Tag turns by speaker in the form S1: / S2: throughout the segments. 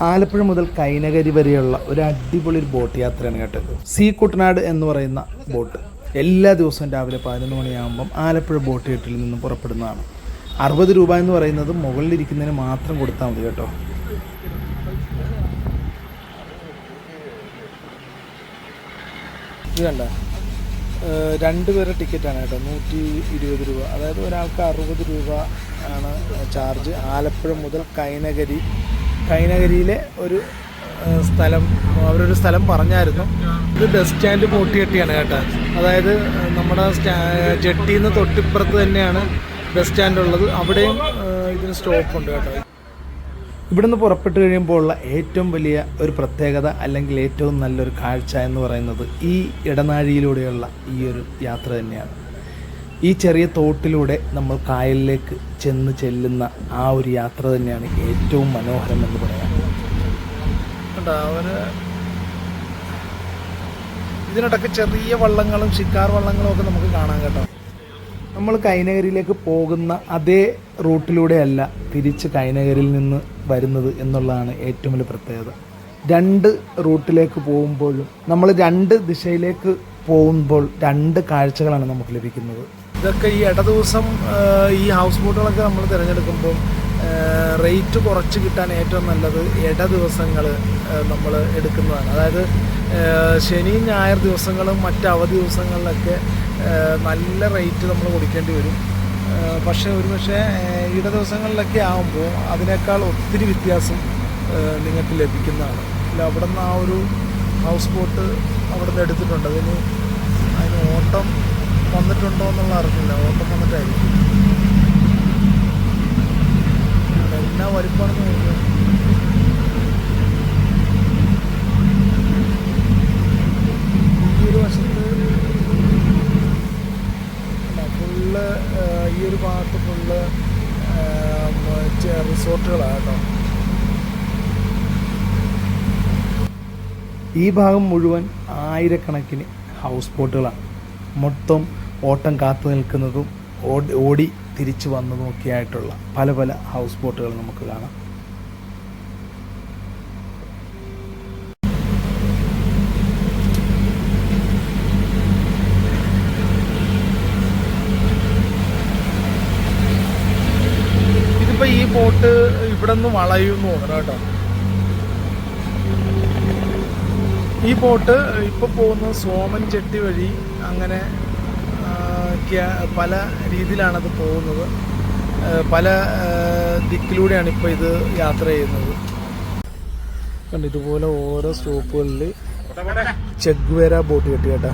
S1: ആലപ്പുഴ മുതൽ കൈനകരി വരെയുള്ള ഒരു അടിപൊളി ഒരു ബോട്ട് യാത്രയാണ് കേട്ടത് സീ കുട്ടനാട് എന്ന് പറയുന്ന ബോട്ട്. എല്ലാ ദിവസവും രാവിലെ പതിനൊന്ന് മണിയാകുമ്പം ആലപ്പുഴ ബോട്ട് കെട്ടിൽ നിന്നും പുറപ്പെടുന്നതാണ്. അറുപത് രൂപ എന്ന് പറയുന്നത് മുകളിലിരിക്കുന്നതിന് മാത്രം കൊടുത്താൽ മതി കേട്ടോ. ഇത് കണ്ട? രണ്ട് പേരുടെ ടിക്കറ്റാണ് കേട്ടോ. നൂറ്റി ഇരുപത് രൂപ. അതായത് ഒരാൾക്ക് അറുപത് രൂപ ആണ് ചാർജ് ആലപ്പുഴ മുതൽ കൈനകരി കൈനകരിയിലെ ഒരു സ്ഥലം അവരൊരു സ്ഥലം പറഞ്ഞായിരുന്നു. ഇത് ബസ് സ്റ്റാൻഡ് പൊട്ടിയെട്ടിയാണ് കേട്ടോ. അതായത് നമ്മുടെ സ്റ്റാ ജെട്ടിയിൽ നിന്ന് തൊട്ടിപ്പുറത്ത് തന്നെയാണ് ബസ് സ്റ്റാൻഡ് ഉള്ളത് അവിടെയും ഇതിന് സ്റ്റോപ്പ് ഉണ്ട് കേട്ടോ. ഇവിടുന്ന് പുറപ്പെട്ട് കഴിയുമ്പോൾ ഉള്ള ഏറ്റവും വലിയ ഒരു പ്രത്യേകത അല്ലെങ്കിൽ ഏറ്റവും നല്ലൊരു കാഴ്ച എന്ന് പറയുന്നത് ഈ ഇടനാഴിയിലൂടെയുള്ള ഈ ഒരു യാത്ര തന്നെയാണ്. ഈ ചെറിയ തോട്ടിലൂടെ നമ്മൾ കായലിലേക്ക് ചെന്ന് ചെല്ലുന്ന ആ ഒരു യാത്ര തന്നെയാണ് ഏറ്റവും മനോഹരം എന്ന് പറയാം. ഇതിനിടയ്ക്ക് ചെറിയ വള്ളങ്ങളും ഷിക്കാർ വള്ളങ്ങളും ഒക്കെ നമുക്ക് കാണാൻ കേട്ടോ. നമ്മൾ കൈനകരിയിലേക്ക് പോകുന്ന അതേ റൂട്ടിലൂടെയല്ല തിരിച്ച് കൈനകരിയിൽ നിന്ന് വരുന്നത് എന്നുള്ളതാണ് ഏറ്റവും വലിയ പ്രത്യേകത. രണ്ട് റൂട്ടിലേക്ക് പോകുമ്പോഴും നമ്മൾ രണ്ട് ദിശയിലേക്ക് പോകുമ്പോൾ രണ്ട് കാഴ്ചകളാണ് നമുക്ക് ലഭിക്കുന്നത്. ഇതൊക്കെ ഈ ഇട ദിവസം ഈ ഹൗസ് ബോട്ടുകളൊക്കെ നമ്മൾ തിരഞ്ഞെടുക്കുമ്പോൾ റേറ്റ് കുറച്ച് കിട്ടാൻ ഏറ്റവും നല്ലത് ഇട ദിവസങ്ങൾ നമ്മൾ എടുക്കുന്നതാണ്. അതായത് ശനി ഞായർ ദിവസങ്ങളും മറ്റ് അവധി ദിവസങ്ങളിലൊക്കെ നല്ല റേറ്റ് നമ്മൾ കൊടുക്കേണ്ടി വരും. പക്ഷേ ഒരു പക്ഷേ ഇട ദിവസങ്ങളിലൊക്കെ ആകുമ്പോൾ അതിനേക്കാൾ ഒത്തിരി വ്യത്യാസം നിങ്ങൾക്ക് ലഭിക്കുന്നതാണ്. അല്ല അവിടെ നിന്ന് ആ ഒരു ഹൗസ് ബോട്ട് അവിടെ നിന്ന് എടുത്തിട്ടുണ്ട്. അതിന് അതിന് ഓട്ടം വന്നിട്ടുണ്ടോ എന്നുള്ള അറിഞ്ഞില്ല. ഓട്ടം വന്നിട്ടായിരിക്കും. എന്നാ വലിപ്പാണെന്ന് നോക്കുക ഈ ഒരു ഈ ഒരു ഭാഗത്ത് ഫുള്ള് റിസോർട്ടുകളാണ് കേട്ടോ. ഈ ഭാഗം മുഴുവൻ ആയിരക്കണക്കിന് ഹൗസ് ബോട്ടുകളാണ് മൊത്തം ഓട്ടം കാത്തു നിൽക്കുന്നതും ഓടി തിരിച്ചു വന്നതും ഒക്കെ ആയിട്ടുള്ള പല പല ഹൗസ് ബോട്ടുകൾ നമുക്ക് കാണാം. ഈ ബോട്ട് ഇവിടെ നിന്ന് കേട്ടോ. ഈ ബോട്ട് ഇപ്പൊ പോകുന്നത് സോമൻ ചെട്ടി വഴി അങ്ങനെ ക്യാ- പല രീതിയിലാണത് പോകുന്നത്. പല ദിക്കിലൂടെയാണ് ഇപ്പോൾ ഇത് യാത്ര ചെയ്യുന്നത്. കണ്ട് ഇതുപോലെ ഓരോ സ്റ്റോപ്പുകളിൽ ചെഗ്വേര ബോട്ട് കെട്ടി കേട്ടാ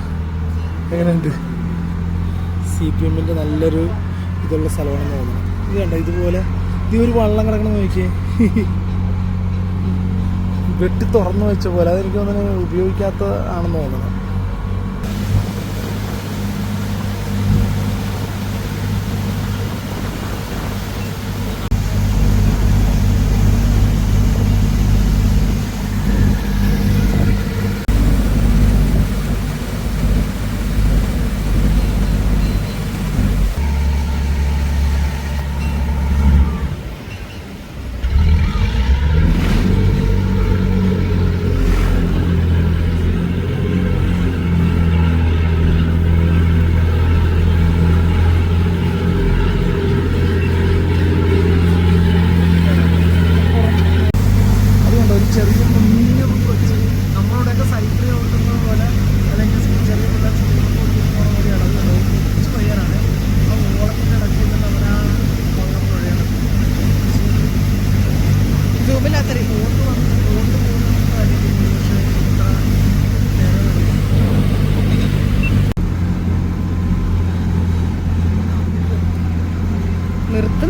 S1: എങ്ങനെയുണ്ട്? സി പി എമ്മിന്റെ നല്ലൊരു ഇതുള്ള സ്ഥലമാണെന്ന് തോന്നുന്നു. ഇത് കണ്ട ഇതുപോലെ ഇത് ഒരു വള്ളം കിടക്കണം നോക്കിയേ. വെട്ടി തുറന്നു വെച്ച പോലെ അതെനിക്ക് തോന്നുന്നത് ഉപയോഗിക്കാത്ത ആണെന്ന് തോന്നുന്നു.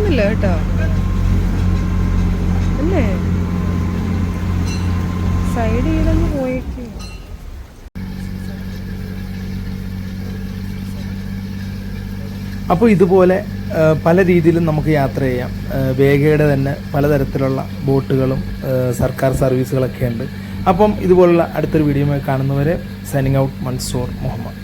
S2: നിർത്തുന്നില്ല കേട്ടോ. അല്ലേ? സൈഡ് ചെയ്തങ്ങ് പോയേക്ക്.
S1: അപ്പോൾ ഇതുപോലെ പല രീതിയിലും നമുക്ക് യാത്ര ചെയ്യാം. വേഗയുടെ തന്നെ പലതരത്തിലുള്ള ബോട്ടുകളും സർക്കാർ സർവീസുകളൊക്കെ ഉണ്ട്. അപ്പം ഇതുപോലുള്ള അടുത്തൊരു വീഡിയോ കാണുന്നവരെ സൈനിങ് ഔട്ട് മൻസൂർ മുഹമ്മദ്.